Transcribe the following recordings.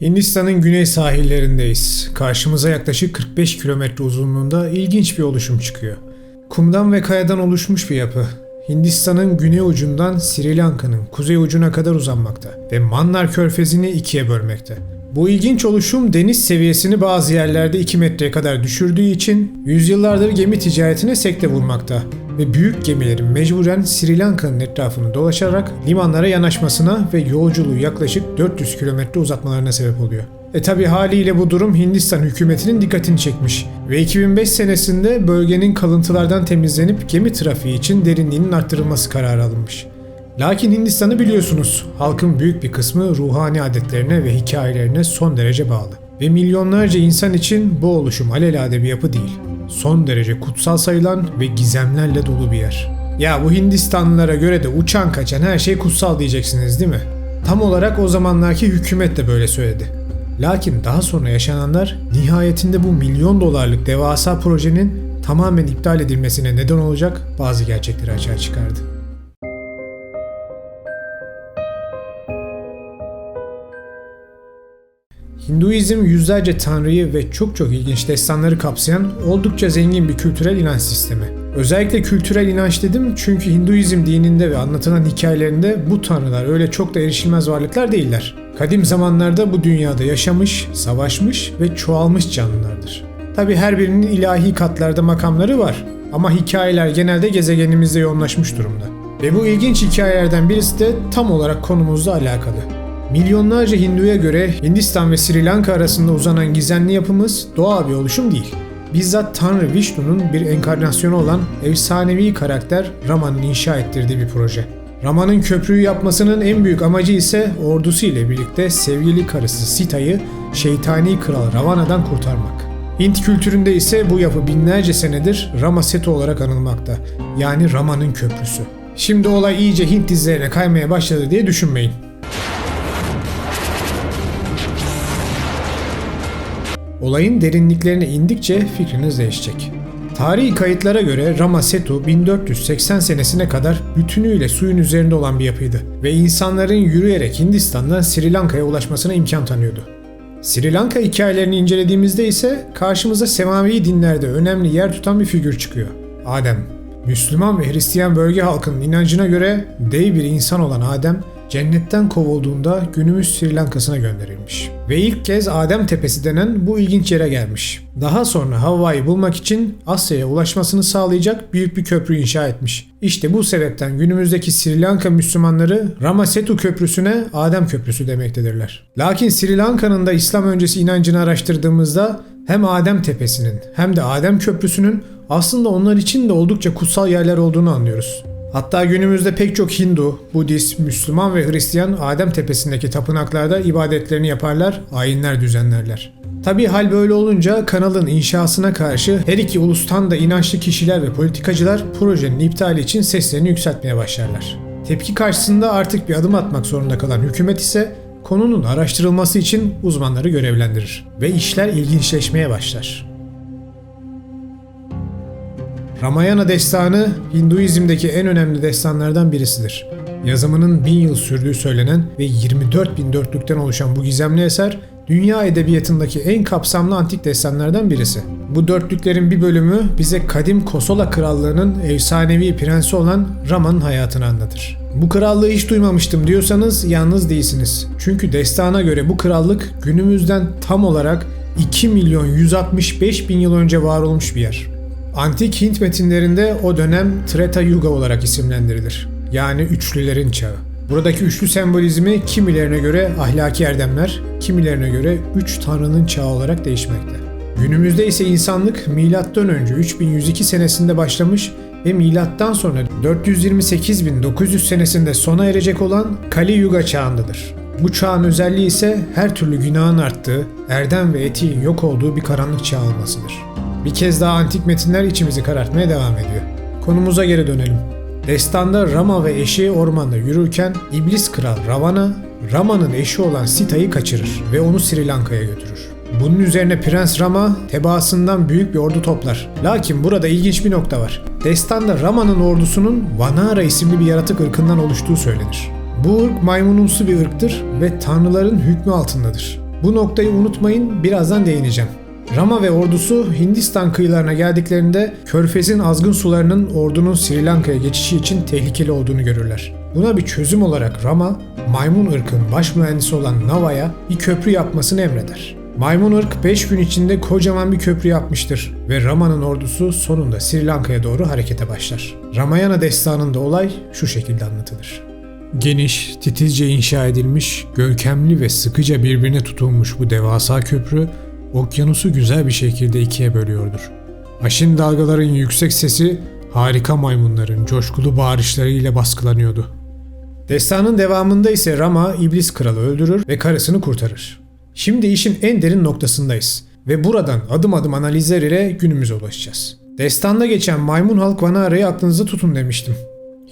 Hindistan'ın güney sahillerindeyiz. Karşımıza yaklaşık 45 kilometre uzunluğunda ilginç bir oluşum çıkıyor. Kumdan ve kayadan oluşmuş bir yapı. Hindistan'ın güney ucundan Sri Lanka'nın kuzey ucuna kadar uzanmakta ve Mannar Körfezi'ni ikiye bölmekte. Bu ilginç oluşum deniz seviyesini bazı yerlerde 2 metreye kadar düşürdüğü için yüzyıllardır gemi ticaretine sekte vurmakta ve büyük gemilerin mecburen Sri Lanka'nın etrafını dolaşarak limanlara yanaşmasına ve yolculuğu yaklaşık 400 kilometre uzatmalarına sebep oluyor. E tabi haliyle bu durum Hindistan hükümetinin dikkatini çekmiş ve 2005 senesinde bölgenin kalıntılardan temizlenip gemi trafiği için derinliğinin arttırılması kararı alınmış. Lakin Hindistan'ı biliyorsunuz, halkın büyük bir kısmı ruhani adetlerine ve hikayelerine son derece bağlı. Ve milyonlarca insan için bu oluşum alelade bir yapı değil. Son derece kutsal sayılan ve gizemlerle dolu bir yer. Ya bu Hindistanlılara göre de uçan kaçan her şey kutsal diyeceksiniz değil mi? Tam olarak o zamanlarki hükümet de böyle söyledi. Lakin daha sonra yaşananlar nihayetinde bu milyon dolarlık devasa projenin tamamen iptal edilmesine neden olacak bazı gerçekleri açığa çıkardı. Hinduizm yüzlerce tanrıyı ve çok çok ilginç destanları kapsayan oldukça zengin bir kültürel inanç sistemi. Özellikle kültürel inanç dedim çünkü Hinduizm dininde ve anlatılan hikayelerinde bu tanrılar öyle çok da erişilmez varlıklar değiller. Kadim zamanlarda bu dünyada yaşamış, savaşmış ve çoğalmış canlılardır. Tabi her birinin ilahi katlarda makamları var ama hikayeler genelde gezegenimizde yoğunlaşmış durumda. Ve bu ilginç hikayelerden birisi de tam olarak konumuzla alakalı. Milyonlarca Hindu'ya göre Hindistan ve Sri Lanka arasında uzanan gizemli yapımız doğal bir oluşum değil. Bizzat Tanrı Vishnu'nun bir enkarnasyonu olan efsanevi karakter Rama'nın inşa ettirdiği bir proje. Rama'nın köprüyü yapmasının en büyük amacı ise ordusu ile birlikte sevgili karısı Sita'yı şeytani kral Ravana'dan kurtarmak. Hint kültüründe ise bu yapı binlerce senedir Rama Setu olarak anılmakta. Yani Rama'nın köprüsü. Şimdi olay iyice Hint dizilerine kaymaya başladı diye düşünmeyin. Olayın derinliklerine indikçe fikriniz değişecek. Tarihi kayıtlara göre Rama Setu 1480 senesine kadar bütünüyle suyun üzerinde olan bir yapıydı ve insanların yürüyerek Hindistan'dan Sri Lanka'ya ulaşmasına imkan tanıyordu. Sri Lanka hikayelerini incelediğimizde ise karşımıza semavi dinlerde önemli yer tutan bir figür çıkıyor. Adem. Müslüman ve Hristiyan bölge halkının inancına göre dev bir insan olan Adem cennetten kovulduğunda günümüz Sri Lanka'sına gönderilmiş. Ve ilk kez Adem Tepesi denen bu ilginç yere gelmiş. Daha sonra Havva'yı bulmak için Asya'ya ulaşmasını sağlayacak büyük bir köprü inşa etmiş. İşte bu sebepten günümüzdeki Sri Lanka Müslümanları Ramasetu Köprüsü'ne Adem Köprüsü demektedirler. Lakin Sri Lanka'nın da İslam öncesi inancını araştırdığımızda hem Adem Tepesi'nin hem de Adem Köprüsü'nün aslında onlar için de oldukça kutsal yerler olduğunu anlıyoruz. Hatta günümüzde pek çok Hindu, Budist, Müslüman ve Hristiyan Adem Tepesi'ndeki tapınaklarda ibadetlerini yaparlar, ayinler düzenlerler. Tabi hal böyle olunca kanalın inşasına karşı her iki ulustan da inançlı kişiler ve politikacılar projenin iptali için seslerini yükseltmeye başlarlar. Tepki karşısında artık bir adım atmak zorunda kalan hükümet ise konunun araştırılması için uzmanları görevlendirir ve işler ilginçleşmeye başlar. Ramayana destanı Hinduizm'deki en önemli destanlardan birisidir. Yazımının bin yıl sürdüğü söylenen ve 24 bin dörtlükten oluşan bu gizemli eser dünya edebiyatındaki en kapsamlı antik destanlardan birisi. Bu dörtlüklerin bir bölümü bize kadim Kosola krallığının efsanevi prensi olan Rama'nın hayatını anlatır. Bu krallığı hiç duymamıştım diyorsanız yalnız değilsiniz. Çünkü destana göre bu krallık günümüzden tam olarak 2 milyon 165 bin yıl önce var olmuş bir yer. Antik Hint metinlerinde o dönem Treta Yuga olarak isimlendirilir. Yani üçlülerin çağı. Buradaki üçlü sembolizmi kimilerine göre ahlaki erdemler, kimilerine göre üç tanrının çağı olarak değişmekte. Günümüzde ise insanlık M.Ö. 3102 senesinde başlamış ve milattan sonra 428.900 senesinde sona erecek olan Kali Yuga çağındadır. Bu çağın özelliği ise her türlü günahın arttığı, erdem ve etiğin yok olduğu bir karanlık çağ olmasıdır. Bir kez daha antik metinler içimizi karartmaya devam ediyor. Konumuza geri dönelim. Destanda Rama ve eşi ormanda yürürken iblis kral Ravana, Rama'nın eşi olan Sita'yı kaçırır ve onu Sri Lanka'ya götürür. Bunun üzerine Prens Rama tebaasından büyük bir ordu toplar. Lakin burada ilginç bir nokta var. Destanda Rama'nın ordusunun Vanara isimli bir yaratık ırkından oluştuğu söylenir. Bu ırk maymunumsu bir ırktır ve tanrıların hükmü altındadır. Bu noktayı unutmayın birazdan değineceğim. Rama ve ordusu Hindistan kıyılarına geldiklerinde Körfez'in azgın sularının ordunun Sri Lanka'ya geçişi için tehlikeli olduğunu görürler. Buna bir çözüm olarak Rama, maymun ırkın baş mühendisi olan Nava'ya bir köprü yapmasını emreder. Maymun ırk 5 gün içinde kocaman bir köprü yapmıştır ve Rama'nın ordusu sonunda Sri Lanka'ya doğru harekete başlar. Ramayana destanında olay şu şekilde anlatılır. Geniş, titizce inşa edilmiş, görkemli ve sıkıca birbirine tutulmuş bu devasa köprü, okyanusu güzel bir şekilde ikiye bölüyordur. Aşın dalgaların yüksek sesi, harika maymunların coşkulu bağırışlarıyla baskılanıyordu. Destanın devamında ise Rama iblis kralı öldürür ve karısını kurtarır. Şimdi işin en derin noktasındayız ve buradan adım adım analizler ile günümüze ulaşacağız. Destanda geçen maymun halk Vanara'yı aklınızda tutun demiştim.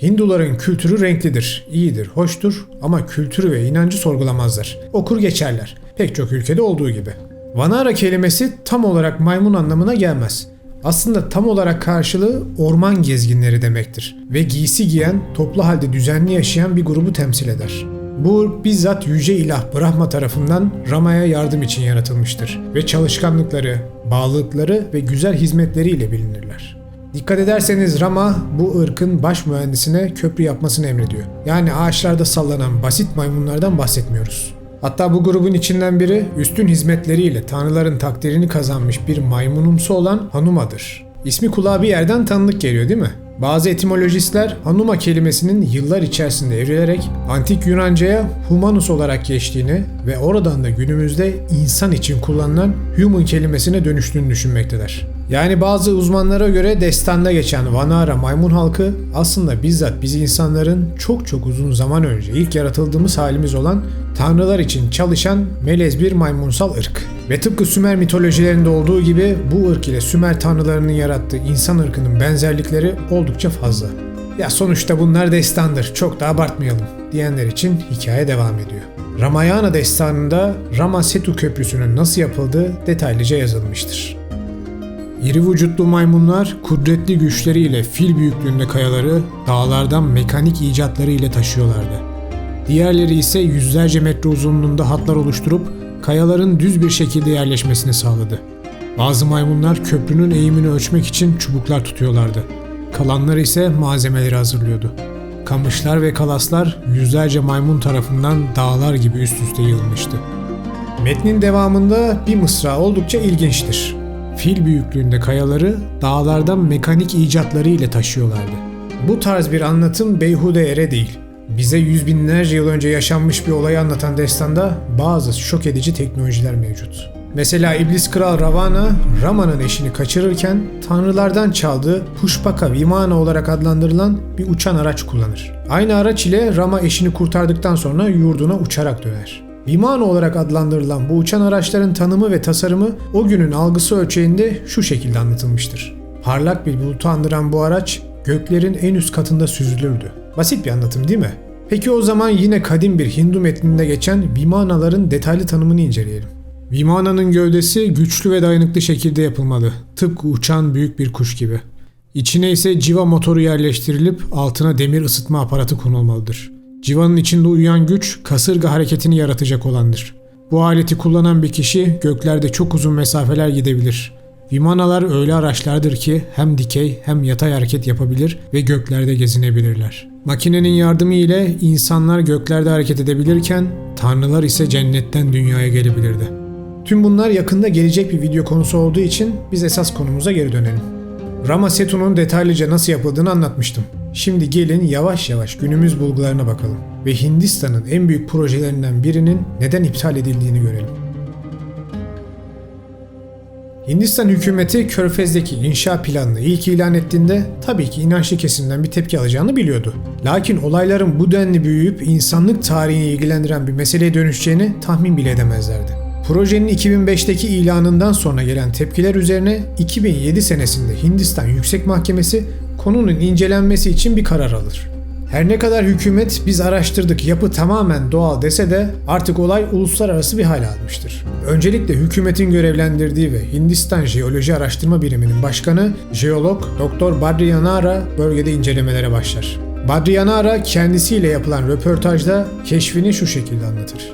Hinduların kültürü renklidir, iyidir, hoştur ama kültürü ve inancı sorgulamazlar. Okur geçerler. Pek çok ülkede olduğu gibi. Vanara kelimesi tam olarak maymun anlamına gelmez. Aslında tam olarak karşılığı orman gezginleri demektir ve giysi giyen, toplu halde düzenli yaşayan bir grubu temsil eder. Bu bizzat yüce ilah Brahma tarafından Rama'ya yardım için yaratılmıştır ve çalışkanlıkları, bağlılıkları ve güzel hizmetleriyle bilinirler. Dikkat ederseniz Rama bu ırkın baş mühendisine köprü yapmasını emrediyor. Yani ağaçlarda sallanan basit maymunlardan bahsetmiyoruz. Hatta bu grubun içinden biri üstün hizmetleriyle tanrıların takdirini kazanmış bir maymunumsu olan Hanuma'dır. İsmi kulağa bir yerden tanıdık geliyor değil mi? Bazı etimolojistler Hanuma kelimesinin yıllar içerisinde evrilerek antik Yunanca'ya humanus olarak geçtiğini ve oradan da günümüzde insan için kullanılan human kelimesine dönüştüğünü düşünmektedir. Yani bazı uzmanlara göre destanda geçen Vanara maymun halkı aslında bizzat biz insanların çok çok uzun zaman önce ilk yaratıldığımız halimiz olan tanrılar için çalışan melez bir maymunsal ırk. Ve tıpkı Sümer mitolojilerinde olduğu gibi bu ırk ile Sümer tanrılarının yarattığı insan ırkının benzerlikleri oldukça fazla. Ya sonuçta bunlar destandır, çok da abartmayalım diyenler için hikaye devam ediyor. Ramayana destanında Rama Setu Köprüsü'nün nasıl yapıldığı detaylıca yazılmıştır. İri vücutlu maymunlar kudretli güçleriyle fil büyüklüğünde kayaları dağlardan mekanik icatları ile taşıyorlardı. Diğerleri ise yüzlerce metre uzunluğunda hatlar oluşturup kayaların düz bir şekilde yerleşmesini sağladı. Bazı maymunlar köprünün eğimini ölçmek için çubuklar tutuyorlardı. Kalanlar ise malzemeleri hazırlıyordu. Kamışlar ve kalaslar yüzlerce maymun tarafından dağlar gibi üst üste yığılmıştı. Metnin devamında bir mısra oldukça ilginçtir. Fil büyüklüğünde kayaları dağlardan mekanik icatları ile taşıyorlardı. Bu tarz bir anlatım beyhude ere değil. Bize yüz binlerce yıl önce yaşanmış bir olayı anlatan destanda bazı şok edici teknolojiler mevcut. Mesela İblis Kral Ravana, Rama'nın eşini kaçırırken tanrılardan çaldığı Pushpaka Vimana olarak adlandırılan bir uçan araç kullanır. Aynı araç ile Rama eşini kurtardıktan sonra yurduna uçarak döner. Vimana olarak adlandırılan bu uçan araçların tanımı ve tasarımı o günün algısı ölçeğinde şu şekilde anlatılmıştır. Parlak bir bulutu andıran bu araç göklerin en üst katında süzülürdü. Basit bir anlatım değil mi? Peki o zaman yine kadim bir Hindu metninde geçen Vimanaların detaylı tanımını inceleyelim. Vimana'nın gövdesi güçlü ve dayanıklı şekilde yapılmalı. Tıpkı uçan büyük bir kuş gibi. İçine ise civa motoru yerleştirilip altına demir ısıtma aparatı konulmalıdır. Civanın içinde uyuyan güç kasırga hareketini yaratacak olandır. Bu aleti kullanan bir kişi göklerde çok uzun mesafeler gidebilir. Vimanalar öyle araçlardır ki hem dikey hem yatay hareket yapabilir ve göklerde gezinebilirler. Makinenin yardımı ile insanlar göklerde hareket edebilirken tanrılar ise cennetten dünyaya gelebilirdi. Tüm bunlar yakında gelecek bir video konusu olduğu için biz esas konumuza geri dönelim. Rama Setu'nun detaylıca nasıl yapıldığını anlatmıştım. Şimdi gelin yavaş yavaş günümüz bulgularına bakalım ve Hindistan'ın en büyük projelerinden birinin neden iptal edildiğini görelim. Hindistan hükümeti Körfez'deki inşa planını ilk ilan ettiğinde tabii ki inançlı kesimden bir tepki alacağını biliyordu. Lakin olayların bu denli büyüyüp insanlık tarihini ilgilendiren bir meseleye dönüşeceğini tahmin bile edemezlerdi. Projenin 2005'teki ilanından sonra gelen tepkiler üzerine 2007 senesinde Hindistan Yüksek Mahkemesi konunun incelenmesi için bir karar alır. Her ne kadar hükümet biz araştırdık yapı tamamen doğal dese de artık olay uluslararası bir hal almıştır. Öncelikle hükümetin görevlendirdiği ve Hindistan Jeoloji Araştırma Biriminin başkanı jeolog Dr. Badriyanara bölgede incelemelere başlar. Badriyanara kendisiyle yapılan röportajda keşfini şu şekilde anlatır.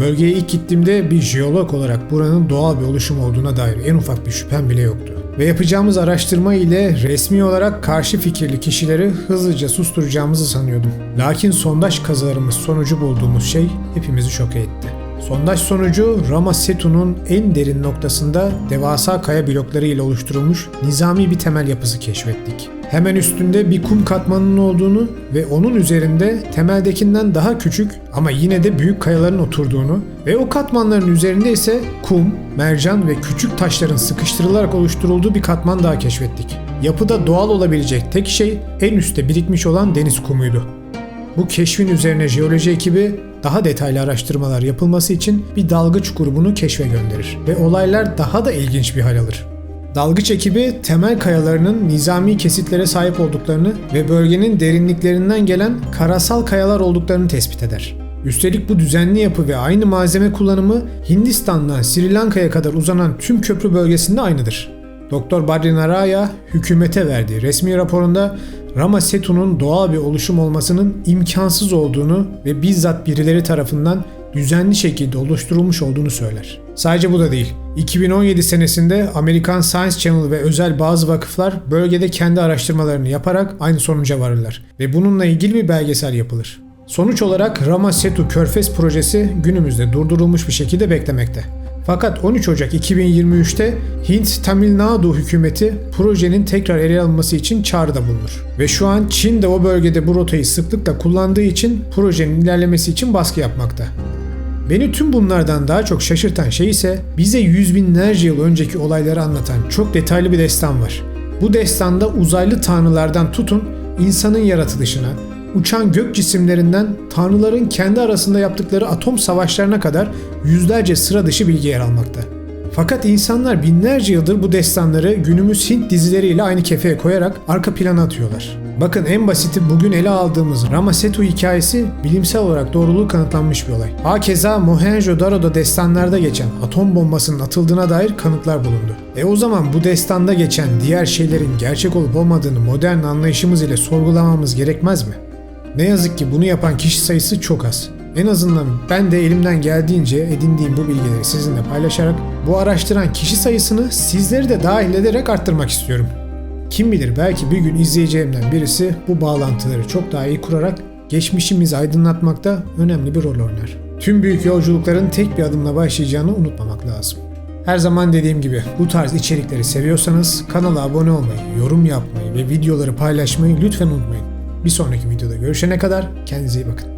Bölgeye ilk gittiğimde bir jeolog olarak buranın doğal bir oluşum olduğuna dair en ufak bir şüphem bile yoktu. Ve yapacağımız araştırma ile resmi olarak karşı fikirli kişileri hızlıca susturacağımızı sanıyordum. Lakin sondaj kazılarımız sonucu bulduğumuz şey hepimizi şok etti. Sondaj sonucu Rama Setu'nun en derin noktasında devasa kaya blokları ile oluşturulmuş nizami bir temel yapısı keşfettik. Hemen üstünde bir kum katmanının olduğunu ve onun üzerinde temeldekinden daha küçük ama yine de büyük kayaların oturduğunu ve o katmanların üzerinde ise kum, mercan ve küçük taşların sıkıştırılarak oluşturulduğu bir katman daha keşfettik. Yapıda doğal olabilecek tek şey en üstte birikmiş olan deniz kumuydu. Bu keşfin üzerine jeoloji ekibi daha detaylı araştırmalar yapılması için bir dalgıç grubunu keşfe gönderir ve olaylar daha da ilginç bir hal alır. Dalgıç ekibi temel kayalarının nizami kesitlere sahip olduklarını ve bölgenin derinliklerinden gelen karasal kayalar olduklarını tespit eder. Üstelik bu düzenli yapı ve aynı malzeme kullanımı Hindistan'dan Sri Lanka'ya kadar uzanan tüm köprü bölgesinde aynıdır. Doktor Badri Naraya hükümete verdiği resmi raporunda Rama Setu'nun doğal bir oluşum olmasının imkansız olduğunu ve bizzat birileri tarafından düzenli şekilde oluşturulmuş olduğunu söyler. Sadece bu da değil. 2017 senesinde Amerikan Science Channel ve özel bazı vakıflar bölgede kendi araştırmalarını yaparak aynı sonuca varırlar ve bununla ilgili bir belgesel yapılır. Sonuç olarak Rama Setu Körfez projesi günümüzde durdurulmuş bir şekilde beklemekte. Fakat 13 Ocak 2023'te Hint Tamil Nadu hükümeti projenin tekrar ele alınması için çağrıda bulunur. Ve şu an Çin de o bölgede bu rotayı sıklıkla kullandığı için projenin ilerlemesi için baskı yapmakta. Beni tüm bunlardan daha çok şaşırtan şey ise bize yüz binlerce yıl önceki olayları anlatan çok detaylı bir destan var. Bu destanda uzaylı tanrılardan tutun insanın yaratılışına, uçan gök cisimlerinden tanrıların kendi arasında yaptıkları atom savaşlarına kadar yüzlerce sıra dışı bilgi yer almakta. Fakat insanlar binlerce yıldır bu destanları günümüz Hint dizileriyle aynı kefeye koyarak arka plana atıyorlar. Bakın en basiti bugün ele aldığımız Ramasetu hikayesi bilimsel olarak doğruluğu kanıtlanmış bir olay. Hakeza Mohenjo-Daro'da destanlarda geçen atom bombasının atıldığına dair kanıtlar bulundu. E o zaman bu destanda geçen diğer şeylerin gerçek olup olmadığını modern anlayışımız ile sorgulamamız gerekmez mi? Ne yazık ki bunu yapan kişi sayısı çok az. En azından ben de elimden geldiğince edindiğim bu bilgileri sizinle paylaşarak bu araştıran kişi sayısını sizleri de dahil ederek arttırmak istiyorum. Kim bilir belki bir gün izleyeceğimden birisi bu bağlantıları çok daha iyi kurarak geçmişimizi aydınlatmakta önemli bir rol oynar. Tüm büyük yolculukların tek bir adımla başlayacağını unutmamak lazım. Her zaman dediğim gibi bu tarz içerikleri seviyorsanız kanala abone olmayı, yorum yapmayı ve videoları paylaşmayı lütfen unutmayın. Bir sonraki videoda görüşene kadar kendinize iyi bakın.